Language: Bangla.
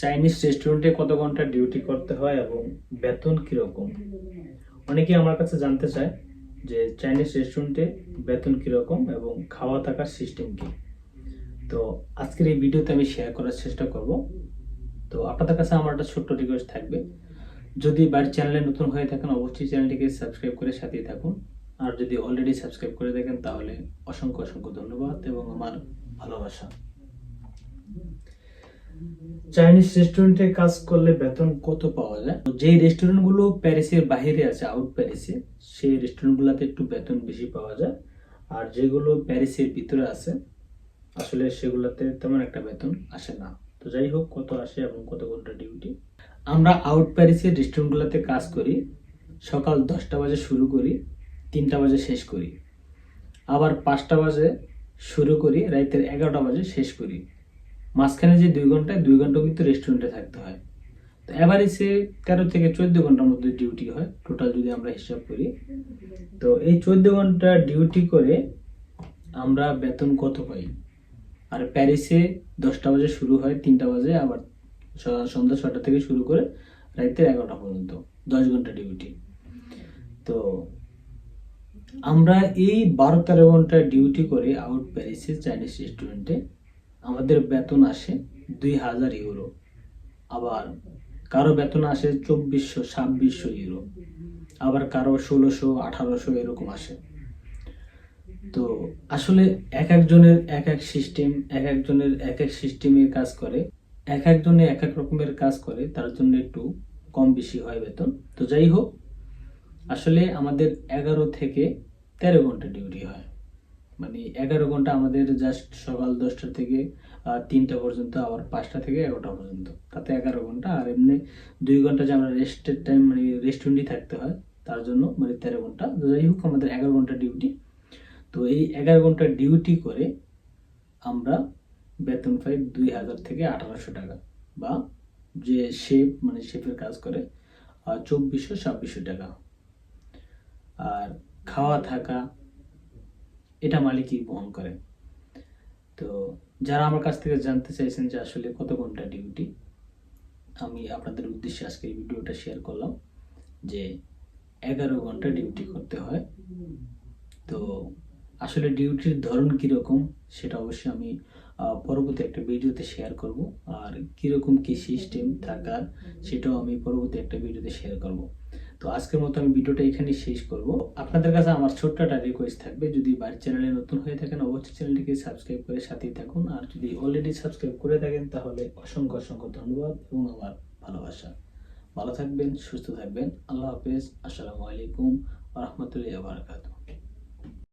চাইনিজ রেস্টুরেন্টে কত ঘণ্টা ডিউটি করতে হয় এবং বেতন কীরকম? অনেকেই আমার কাছে জানতে চায় যে চাইনিজ রেস্টুরেন্টে বেতন কীরকম এবং খাওয়া থাকার সিস্টেম কি। তো আজকের এই ভিডিওতে আমি শেয়ার করার চেষ্টা করব। তো আপনাদের কাছে আমার একটা ছোট্ট রিকোয়েস্ট থাকবে। যদি বাড়ির চ্যানেলে নতুন হয়ে থাকেন, অবশ্যই চ্যানেলটিকে সাবস্ক্রাইব করে সাথেই থাকুন। আর যদি অলরেডি সাবস্ক্রাইব করে থাকেন, তাহলে অসংখ্য অসংখ্য ধন্যবাদ এবং আমার ভালোবাসা। চাইনিজ রেস্টুরেন্টে কাজ করলে বেতন কত পাওয়া যায়? যেই রেস্টুরেন্টগুলো প্যারিসের বাইরে আছে আউট প্যারিসে, সেই রেস্টুরেন্টগুলোতে একটু বেতন বেশি পাওয়া যায়। আর যেগুলো প্যারিসের ভিতরে আছে, আসলে সেগুলোতে তেমন একটা বেতন আসে না। তো যাই হোক, কত আসে এবং কত ঘণ্টা ডিউটি আমরা আউট প্যারিসের রেস্টুরেন্টগুলোতে কাজ করি, সকাল দশটা বাজে শুরু করি, তিনটা বাজে শেষ করি। আবার পাঁচটা বাজে শুরু করি রাতের এগারোটা বাজে শেষ করি। মাঝখানে যে দুই ঘন্টায় দুই ঘণ্টা কিন্তু রেস্টুরেন্টে থাকতে হয়। তো এভারেজে তেরো থেকে চোদ্দ ঘণ্টার মধ্যে ডিউটি হয় টোটাল যদি আমরা হিসাব করি। তো এই চোদ্দ ঘণ্টা ডিউটি করে আমরা বেতন কত পাই? আর প্যারিসে দশটা বাজে শুরু হয়, তিনটা বাজে, আবার সন্ধ্যা ছটা থেকে শুরু করে রাতের এগারোটা পর্যন্ত, দশ ঘণ্টা ডিউটি তো আমরা এই বারো তেরো ঘণ্টা ডিউটি করে আউট প্যারিসে চাইনিজ রেস্টুরেন্টে আমাদের বেতন আসে দুই হাজার ইউরো। আবার কারও বেতন আসে চব্বিশশো, ছাব্বিশশো ইউরো। আবার কারও ষোলোশো, আঠারোশো এরকম আসে। তো আসলে এক একজনের এক এক সিস্টেম, এক একজনের এক এক সিস্টেমে কাজ করে। এক একজনে এক এক রকমের কাজ করে, তার জন্য একটু কম বেশি হয় বেতন। তো যাই হোক, আসলে আমাদের এগারো থেকে তেরো ঘণ্টা ডিউটি হয়। মানে এগারো ঘণ্টা আমাদের জাস্ট সকাল দশটা থেকে তিনটা পর্যন্ত আবার পাঁচটা থেকে এগারোটা পর্যন্ত। তাতে এগারো ঘণ্টা, আর এমনি দুই ঘণ্টা যে আমরা রেস্টের টাইম মানে রেস্টুরেন্টই থাকতে হয়, তার জন্য মানে তেরো ঘণ্টা। যাই হোক, আমাদের এগারো ঘণ্টা ডিউটি তো এই এগারো ঘণ্টা ডিউটি করে আমরা বেতন পাই দুই হাজার থেকে আঠারোশো টাকা, বা যে শেপ মানে শেপের কাজ করে চব্বিশশো ছাব্বিশশো টাকা। আর খাওয়া থাকা এটা মালিকই বহন করে। তো যারা আমার কাছ থেকে জানতে চাইছেন যে আসলে কত ঘণ্টা ডিউটি আমি আপনাদের উদ্দেশ্যে আজকে এই ভিডিওটা শেয়ার করলাম যে এগারো ঘণ্টা ডিউটি করতে হয়। তো আসলে ডিউটির ধরন কীরকম সেটা অবশ্যই আমি পরবর্তী একটা ভিডিওতে শেয়ার করব। আর কীরকম কী সিস্টেম থাকার সেটাও আমি পরবর্তী একটা ভিডিওতে শেয়ার করব। তো আজকের মতো আমি ভিডিওটা এখানে শেষ করব। আপনাদের কাছে আমার ছোট্ট একটা রিকোয়েস্ট থাকবে, যদি বাড়ির চ্যানেলে নতুন হয়ে থাকেন, অবশ্যই চ্যানেলটিকে সাবস্ক্রাইব করে সাথেই থাকুন। আর যদি অলরেডি সাবস্ক্রাইব করে থাকেন, তাহলে অসংখ্য অসংখ্য ধন্যবাদ এবং আমার ভালোবাসা। ভালো থাকবেন, সুস্থ থাকবেন। আল্লাহ হাফেজ। আসসালামু আলাইকুম রহমতুল্লাহ বারকাতুহ।